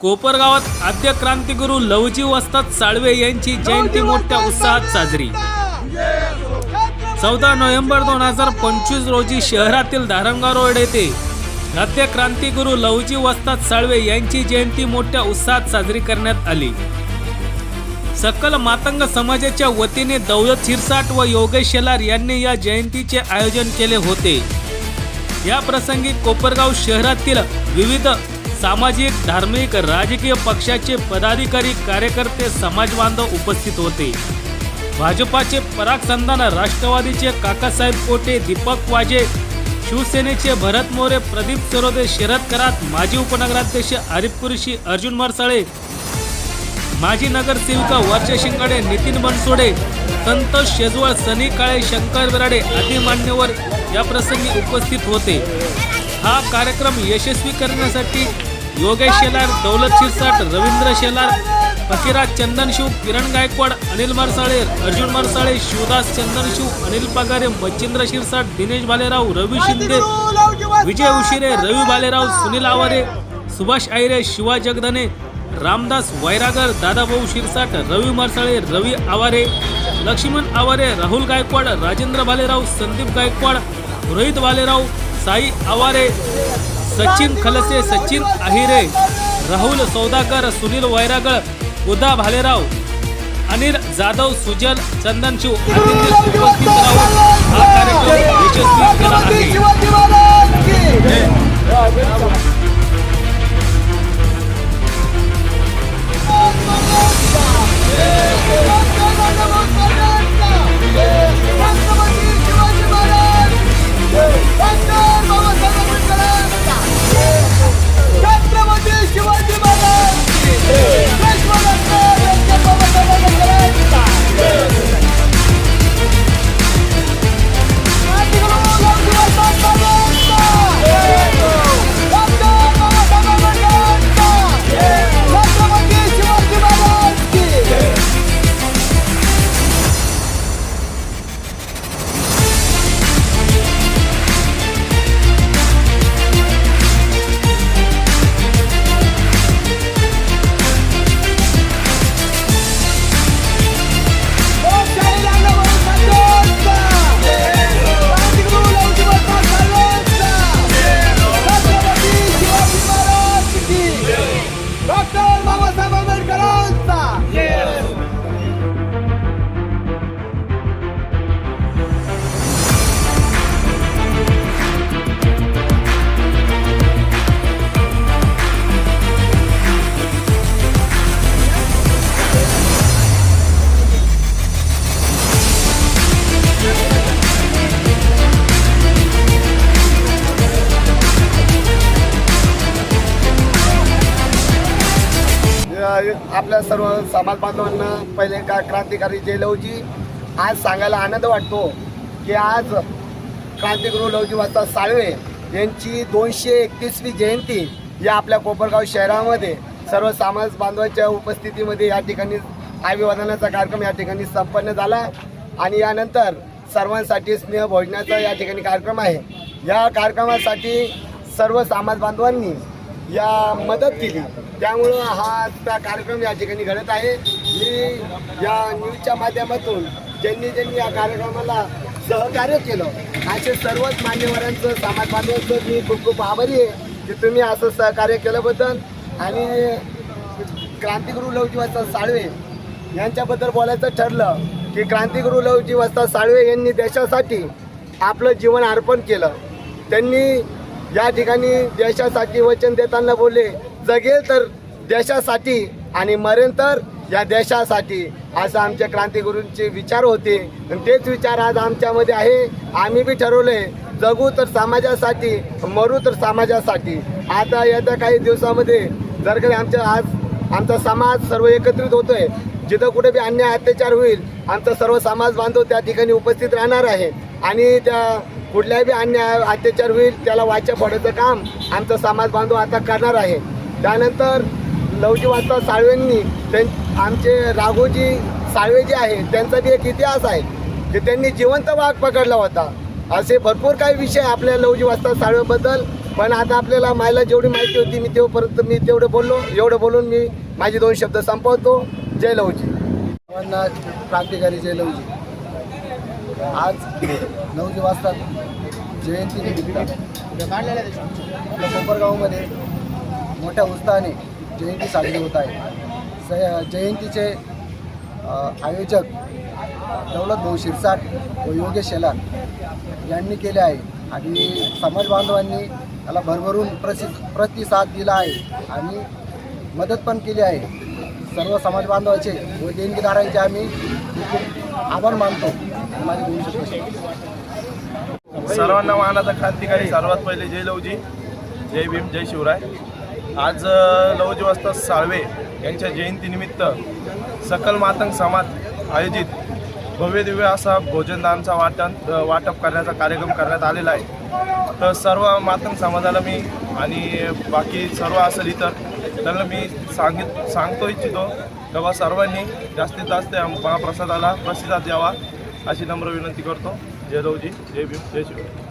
कोपरगावात आद्य क्रांतिगुरू लवजी वस्ताद साळवे यांची जयंती मोठ्या उत्साहात साजरी. चौदा नोव्हेंबर दोन हजार पंचवीस रोजी शहरातील धारंगा रोड येथे आद्य क्रांतिगुरू लवजी वस्ताद साळवे यांची जयंती मोठ्या उत्साहात साजरी करण्यात आली. सकल मातंग समाजाच्या वतीने दौलत शिरसाट व योगेश शेलार यांनी या जयंतीचे आयोजन केले होते. या प्रसंगी कोपरगाव शहरातील विविध सामाजिक धार्मिक राजकीय पक्षाचे पदाधिकारी कार्यकर्ते समाजबांधव उपस्थित होते. भाजपाचे पराग संधाना राष्ट्रवादीचे काकासाहेब कोटे दीपक वाजे शिवसेनेचे भरत मोरे प्रदीप सरोदे शरद करात माजी उपनगराध्यक्ष आरिफ कुरशी अर्जुन मरसाळे माजी नगरसेविका वर्षा शिंगाडे नितीन बनसोडे संतोष शेजवळ सनी काळे शंकर बिराडे आदी मान्यवर या प्रसंगी उपस्थित होते. हा कार्यक्रम यशस्वी करण्यासाठी योगेश शेलार दौलत शिरसाट रवींद्र शेलार फकीराज चंदनशिव किरण गायकवाड अनिल मरसाळे अर्जुन मरसाळे शिवदास चंदनशिव अनिल पगारे मच्छिंद्र शिरसाट दिनेश भालेराव रवी शिंदे विजय उशिरे रवी भालेराव सुनील आवारे सुभाष आयरे शिवा जगधने रामदास वैरागर दादाभाऊ शिरसाट रवी मरसाळे रवी आवारे लक्ष्मण आवारे राहुल गायकवाड राजेंद्र भालेराव संदीप गायकवाड रोहित भालेराव साई आवारे सचिन खलसे सचिन अहिरे राहुल सौदागर सुनील वैरागळ उदा भालेराव अनिल जाधव सुजल चंदनशिव आदींनी उपस्थित राहून हा कार्यक्रम यशस्वी केला आहे आपल्या सर्व समाज बांधवांना पहिले का क्रांतिकारी जयलवजी आज सांगायला आनंद वाटतो की आज क्रांतिगुरू लवजी वाजता साळवे यांची दोनशे एकतीसवी जयंती या आपल्या कोपरगाव शहरामध्ये सर्व समाज बांधवांच्या उपस्थितीमध्ये या ठिकाणी अभिवादनाचा कार्यक्रम या ठिकाणी संपन्न झाला. आणि यानंतर सर्वांसाठी स्नेह भोजनाचा या ठिकाणी कार्यक्रम आहे. या कार्यक्रमासाठी सर्व समाज बांधवांनी या मदत केली. त्यामुळं हा आजचा कार्यक्रम या ठिकाणी घडत आहे. मी या न्यूजच्या माध्यमातून ज्यांनी ज्यांनी या कार्यक्रमाला सहकार्य केलं असे सर्वच मान्यवरांचं समाज बांधवांचं मी खूप खूप आभारी आहे की तुम्ही असं सहकार्य केल्याबद्दल. आणि क्रांतिगुरू लवजीवस्ता साळवे यांच्याबद्दल बोलायचं ठरलं की क्रांतिगुरू लवजीवस्ता साळवे यांनी देशासाठी आपलं जीवन अर्पण केलं. त्यांनी या ठिकाणी देशासाठी वचन देताना बोलले जगेल तर देशासाठी आणि मरेन तर या देशासाठी असं आमच्या क्रांतीगुरूंचे विचार होते. आणि तेच विचार आज आमच्यामध्ये आहे. आम्ही बी ठरवले जगू तर समाजासाठी मरू तर समाजासाठी. आता येत्या काही दिवसामध्ये जर का आमच्या आज आमचा समाज सर्व एकत्रित होतोय जिथं कुठे बी अन्याय अत्याचार होईल आमचा सर्व समाज बांधव त्या ठिकाणी उपस्थित राहणार आहे. आणि त्या कुठल्याही बी अन्याय अत्याचार होईल त्याला वाचा पडायचं काम आमचा समाज बांधव आता करणार आहे. त्यानंतर लवजी साळवेंनी त्यां आमचे राघोजी साळवे जे आहे त्यांचा बी एक इतिहास आहे की त्यांनी जिवंत वाघ पकडला होता. असे भरपूर काही विषय आपल्या लवजी साळवेबद्दल पण आता आपल्याला मायला जेवढी माहिती होती मी तेवढपर्यंत मी तेवढं बोललो. एवढं बोलून मी माझे दोन शब्द संपवतो. जय लवजी. सर्वांना क्रांतिकारी जय लवजी. आज लवजी वाजता जयंती निमित्त आपल्या कोपरगावमध्ये मोठ्या उत्साहाने जयंती साजरी होत आहे. स जयंतीचे आयोजक दौलत भाऊ शिरसाट व योगेश शेलार यांनी केले आहे. आणि समाज बांधवांनी भरभरून प्रसि प्रतिसाद दिला आहे आणि मदत पण केली आहे. सर्व समाज बांधवाचे व देणगीदारांचे आम्ही खूप आभार मानतो. माझे बोलू शकतो सर्वांना मानाचा क्रांतिकारी सर्वात पहिले जय लवजी जय भीम जय शिवराय. आज नऊ लवजी साळवे यांच्या जयंतीनिमित्त सकल मातंग समाज आयोजित भव्य दिव्य असा भोजनदानचा वाटण वाटप करण्याचा कार्यक्रम करण्यात आलेला आहे. तर सर्व मातंग समाजाला मी आणि बाकी सर्व असेल इतर त्यांना मी सांगित सांगतो इच्छितो. तेव्हा सर्वांनी जास्तीत जास्त महाप्रसादाला प्रसिद्धात द्यावा अशी नम्र विनंती करतो. जय रवजी जय भीम जय शिवराय